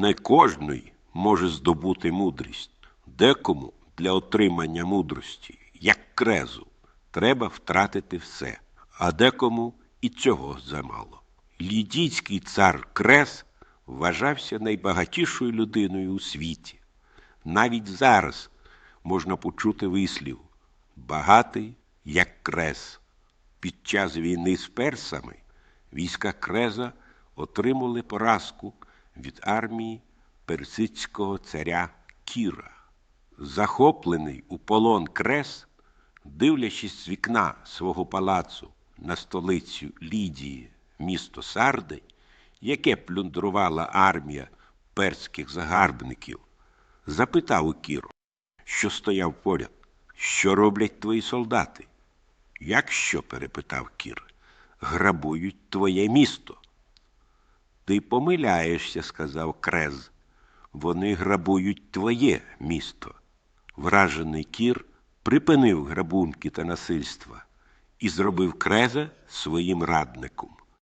Не кожний може здобути мудрість. Декому для отримання мудрості, як крезу, треба втратити все, а декому і цього замало. Лідійський цар Крес вважався найбагатішою людиною у світі. Навіть зараз можна почути вислів багатий як крес. Під час війни з персами війська Креза отримали поразку від армії персидського царя Кіра. Захоплений у полон Крес, дивлячись з вікна свого палацу на столицю Лідії, місто Сарди, яке плюндрувала армія перських загарбників, запитав у Кіру, що стояв поряд, що роблять твої солдати. Як що? перепитав Кір. Грабують твоє місто. Ти помиляєшся, сказав Крез. Вони грабують твоє місто. Вражений кір припинив грабунки та насильства і зробив Креза своїм радником.